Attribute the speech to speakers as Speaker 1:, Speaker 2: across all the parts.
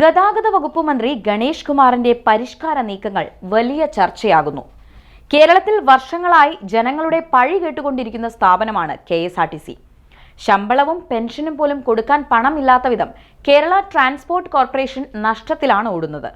Speaker 1: ഗതാഗത വകുപ്പ് മന്ത്രി ഗണേഷ് കുമാറിന്റെ പരിഷ്കാര നീക്കങ്ങൾ വലിയ ചർച്ചയാകുന്നു. കേരളത്തിൽ വർഷങ്ങളായി ജനങ്ങളുടെ പഴി കേട്ടുകൊണ്ടിരിക്കുന്ന സ്ഥാപനമാണ് K S R T C. ശമ്പളവും പെൻഷനും പോലും കൊടുക്കാൻ പണമില്ലാത്ത വിധം കേരള ട്രാൻസ്പോർട്ട് കോർപ്പറേഷൻ നഷ്ടത്തിലാണ് ഓടുന്നത്.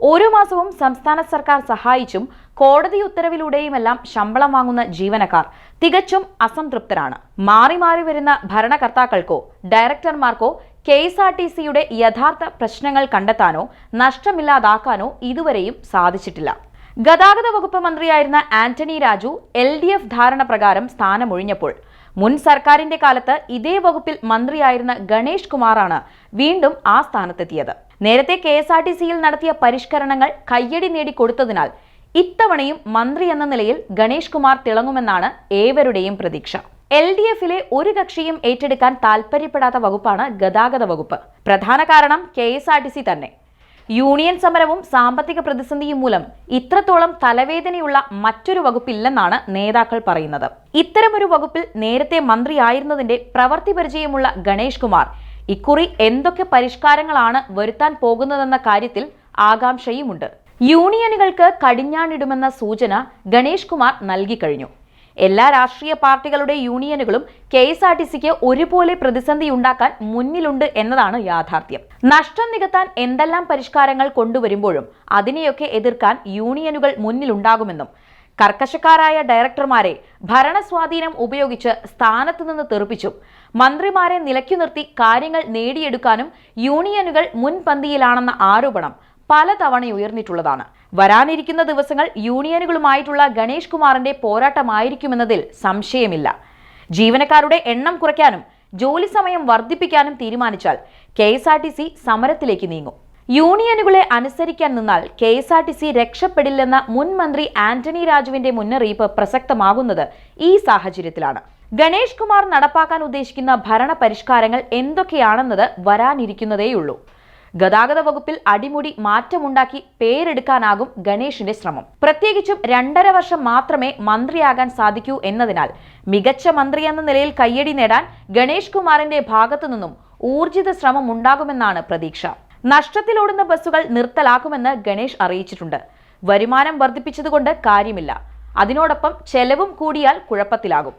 Speaker 1: ഓരോ മാസവും സംസ്ഥാന സർക്കാർ സഹായിച്ചും കോടതി ഉത്തരവിലൂടെയുമെല്ലാം ശമ്പളം വാങ്ങുന്ന ജീവനക്കാർ തികച്ചും അസംതൃപ്തരാണ്. മാറി മാറി വരുന്ന ഭരണകർത്താക്കൾക്കോ ഡയറക്ടർമാർക്കോ കെ എസ് ആർ ടി സിയുടെ യഥാർത്ഥ പ്രശ്നങ്ങൾ കണ്ടെത്താനോ നഷ്ടമില്ലാതാക്കാനോ ഇതുവരെയും സാധിച്ചിട്ടില്ല. ഗതാഗത വകുപ്പ് മന്ത്രിയായിരുന്ന Antony Raju L D F ധാരണ പ്രകാരം സ്ഥാനമൊഴിഞ്ഞപ്പോൾ മുൻ സർക്കാരിന്റെ കാലത്ത് ഇതേ വകുപ്പിൽ മന്ത്രിയായിരുന്ന ഗണേഷ് കുമാറാണ് വീണ്ടും ആ സ്ഥാനത്തെത്തിയത്. നേരത്തെ കെ എസ് ആർ ടി സിയിൽ നടത്തിയ പരിഷ്കരണങ്ങൾ കയ്യടി നേടിക്കൊടുത്തതിനാൽ ഇത്തവണയും മന്ത്രി എന്ന നിലയിൽ ഗണേഷ് കുമാർ തിളങ്ങുമെന്നാണ് ഏവരുടെയും പ്രതീക്ഷ. എൽ ഡി എഫിലെ ഒരു കക്ഷിയും ഏറ്റെടുക്കാൻ താൽപ്പര്യപ്പെടാത്ത വകുപ്പാണ് ഗതാഗത വകുപ്പ്. പ്രധാന കാരണം K S R T C തന്നെ. യൂണിയൻ സമരവും സാമ്പത്തിക പ്രതിസന്ധിയും മൂലം ഇത്രത്തോളം തലവേദനയുള്ള മറ്റൊരു വകുപ്പില്ലെന്നാണ് നേതാക്കൾ പറയുന്നത്. ഇത്തരമൊരു വകുപ്പിൽ നേരത്തെ മന്ത്രിയായിരുന്നതിന്റെ പ്രവൃത്തി പരിചയമുള്ള ഗണേഷ് കുമാർ ഇക്കുറി എന്തൊക്കെ പരിഷ്കാരങ്ങളാണ് വരുത്താൻ പോകുന്നതെന്ന കാര്യത്തിൽ ആകാംക്ഷയുമുണ്ട്. യൂണിയനുകൾക്ക് കടിഞ്ഞാണിടുമെന്ന സൂചന ഗണേഷ് കുമാർ നൽകിക്കഴിഞ്ഞു എല്ലാ രാഷ്ട്രീയ പാർട്ടികളുടെ യൂണിയനുകളും കെ എസ് ആർ ടി സിക്ക് ഒരുപോലെ പ്രതിസന്ധി ഉണ്ടാക്കാൻ മുന്നിലുണ്ട് എന്നതാണ് യാഥാർത്ഥ്യം. നഷ്ടം നികത്താൻ എന്തെല്ലാം പരിഷ്കാരങ്ങൾ കൊണ്ടുവരുമ്പോഴും അതിനെയൊക്കെ എതിർക്കാൻ യൂണിയനുകൾ മുന്നിലുണ്ടാകുമെന്നും കർക്കശക്കാരായ ഡയറക്ടർമാരെ ഭരണസ്വാധീനം ഉപയോഗിച്ച് സ്ഥാനത്തു നിന്ന് തെറിപ്പിച്ചും മന്ത്രിമാരെ നിലയ്ക്കു നിർത്തി കാര്യങ്ങൾ നേടിയെടുക്കാനും യൂണിയനുകൾ മുൻപന്തിയിലാണെന്ന ആരോപണം പലതവണ ഉയർന്നിട്ടുള്ളതാണ്. വരാനിരിക്കുന്ന ദിവസങ്ങൾ യൂണിയനുകളുമായിട്ടുള്ള ഗണേഷ് കുമാറിന്റെ പോരാട്ടമായിരിക്കുമെന്നതിൽ സംശയമില്ല. ജീവനക്കാരുടെ എണ്ണം കുറയ്ക്കാനും ജോലി സമയം വർദ്ധിപ്പിക്കാനും തീരുമാനിച്ചാൽ K S R T C സമരത്തിലേക്ക് നീങ്ങും. യൂണിയനുകളെ അനുസരിക്കാൻ നിന്നാൽ K S R T C രക്ഷപ്പെടില്ലെന്ന മുൻമന്ത്രി ആന്റണി രാജുവിന്റെ മുന്നറിയിപ്പ് പ്രസക്തമാകുന്നത് ഈ സാഹചര്യത്തിലാണ്. ഗണേഷ് കുമാർ നടപ്പാക്കാൻ ഉദ്ദേശിക്കുന്ന ഭരണ പരിഷ്കാരങ്ങൾ എന്തൊക്കെയാണെന്നത് വരാനിരിക്കുന്നതേയുള്ളൂ. ഗതാഗത വകുപ്പിൽ അടിമുടി മാറ്റമുണ്ടാക്കി പേരെടുക്കാനാകും ഗണേഷിന്റെ ശ്രമം. പ്രത്യേകിച്ചും രണ്ടര വർഷം മാത്രമേ മന്ത്രിയാകാൻ സാധിക്കൂ എന്നതിനാൽ മികച്ച മന്ത്രി എന്ന നിലയിൽ കയ്യടി നേടാൻ ഗണേഷ് കുമാറിന്റെ ഭാഗത്തു നിന്നും ഊർജിത ശ്രമം ഉണ്ടാകുമെന്നാണ് പ്രതീക്ഷ. നഷ്ടത്തിലോടുന്ന ബസ്സുകൾ നിർത്തലാക്കുമെന്ന് ഗണേഷ് അറിയിച്ചിട്ടുണ്ട്. വരുമാനം വർദ്ധിപ്പിച്ചതുകൊണ്ട് കാര്യമില്ല. അതിനോടൊപ്പം ചെലവും കൂടിയാൽ കുഴപ്പത്തിലാകും.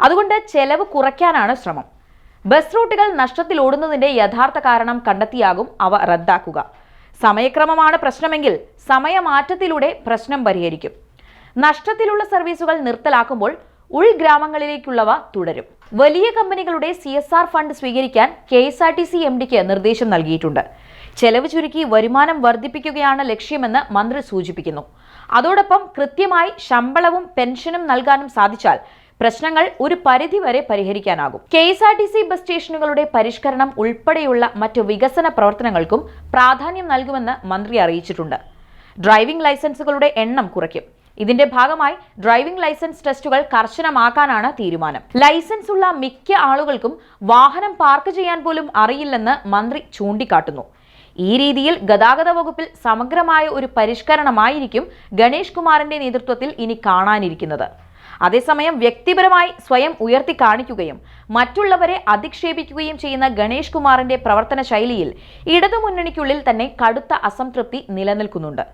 Speaker 1: അതുകൊണ്ട് ചെലവ് കുറയ്ക്കാനാണ് ശ്രമം. ബസ് റൂട്ടുകൾ നഷ്ടത്തിലോടുന്നതിന്റെ യഥാർത്ഥ കാരണം കണ്ടെത്തിയാകും അവ റദ്ദാക്കുക. സമയക്രമമാണ് പ്രശ്നമെങ്കിൽ സമയമാറ്റത്തിലൂടെ പ്രശ്നം പരിഹരിക്കും. നഷ്ടത്തിലുള്ള സർവീസുകൾ നിർത്തലാക്കുമ്പോൾ ഉൾഗ്രാമങ്ങളിലേക്കുള്ളവ തുടരും. വലിയ കമ്പനികളുടെ സി എസ് ആർ ഫണ്ട് സ്വീകരിക്കാൻ K S R T C M ഡിക്ക് നിർദ്ദേശം നൽകിയിട്ടുണ്ട്. ചെലവ് ചുരുക്കി വരുമാനം വർദ്ധിപ്പിക്കുകയാണ് ലക്ഷ്യമെന്ന് മന്ത്രി സൂചിപ്പിക്കുന്നു. അതോടൊപ്പം കൃത്യമായി ശമ്പളവും പെൻഷനും നൽകാനും സാധിച്ചാൽ പ്രശ്നങ്ങൾ ഒരു പരിധിവരെ പരിഹരിക്കാനാകും. K S R T C bus സ്റ്റേഷനുകളുടെ പരിഷ്കരണം ഉൾപ്പെടെയുള്ള മറ്റു വികസന പ്രവർത്തനങ്ങൾക്കും പ്രാധാന്യം നൽകുമെന്ന് മന്ത്രി അറിയിച്ചിട്ടുണ്ട്. ഡ്രൈവിംഗ് ലൈസൻസുകളുടെ എണ്ണം കുറയ്ക്കും. ഇതിന്റെ ഭാഗമായി ഡ്രൈവിംഗ് ലൈസൻസ് ടെസ്റ്റുകൾ കർശനമാക്കാനാണ് തീരുമാനം. ലൈസൻസ് ഉള്ള മിക്ക ആളുകൾക്കും വാഹനം പാർക്ക് ചെയ്യാൻ പോലും അറിയില്ലെന്ന് മന്ത്രി ചൂണ്ടിക്കാട്ടുന്നു. ഈ രീതിയിൽ ഗതാഗത വകുപ്പിൽ സമഗ്രമായ ഒരു പരിഷ്കരണമായിരിക്കും ഗണേഷ് കുമാറിന്റെ നേതൃത്വത്തിൽ ഇനി കാണാനിരിക്കുന്നത്. അതേസമയം വ്യക്തിപരമായി സ്വയം ഉയർത്തി കാണിക്കുകയും മറ്റുള്ളവരെ അധിക്ഷേപിക്കുകയും ചെയ്യുന്ന ഗണേഷ് കുമാറിന്റെ പ്രവർത്തന ശൈലിയിൽ ഇടതുമുന്നണിക്കുള്ളിൽ തന്നെ കടുത്ത അസംതൃപ്തി നിലനിൽക്കുന്നുണ്ട്.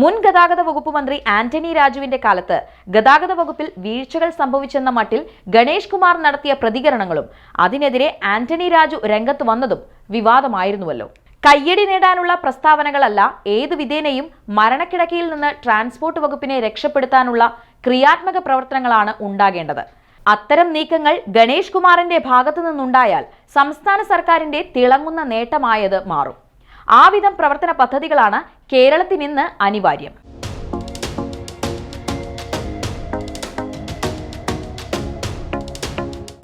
Speaker 1: മുൻ ഗതാഗത വകുപ്പ് മന്ത്രി ആന്റണി രാജുവിന്റെ കാലത്ത് ഗതാഗത വകുപ്പിൽ വീഴ്ചകൾ സംഭവിച്ചെന്ന മട്ടിൽ ഗണേഷ് കുമാർ നടത്തിയ പ്രതികരണങ്ങളും അതിനെതിരെ ആന്റണി രാജു രംഗത്ത് വന്നതും വിവാദമായിരുന്നുവല്ലോ. കയ്യടി നേടാനുള്ള പ്രസ്താവനകളല്ല ഏതു വിധേനയും മരണക്കിടക്കയിൽ നിന്ന് ട്രാൻസ്പോർട്ട് വകുപ്പിനെ രക്ഷപ്പെടുത്താനുള്ള ക്രിയാത്മക പ്രവർത്തനങ്ങളാണ് ഉണ്ടാകേണ്ടത്. അത്തരം നീക്കങ്ങൾ ഗണേഷ് കുമാറിന്റെ ഭാഗത്തു നിന്നുണ്ടായാൽ സംസ്ഥാന സർക്കാരിന്റെ തിളങ്ങുന്ന നേട്ടമായത് മാറും. ആവിധം വിധം പ്രവർത്തന പദ്ധതികളാണ് കേരളത്തിനിന്ന് അനിവാര്യം.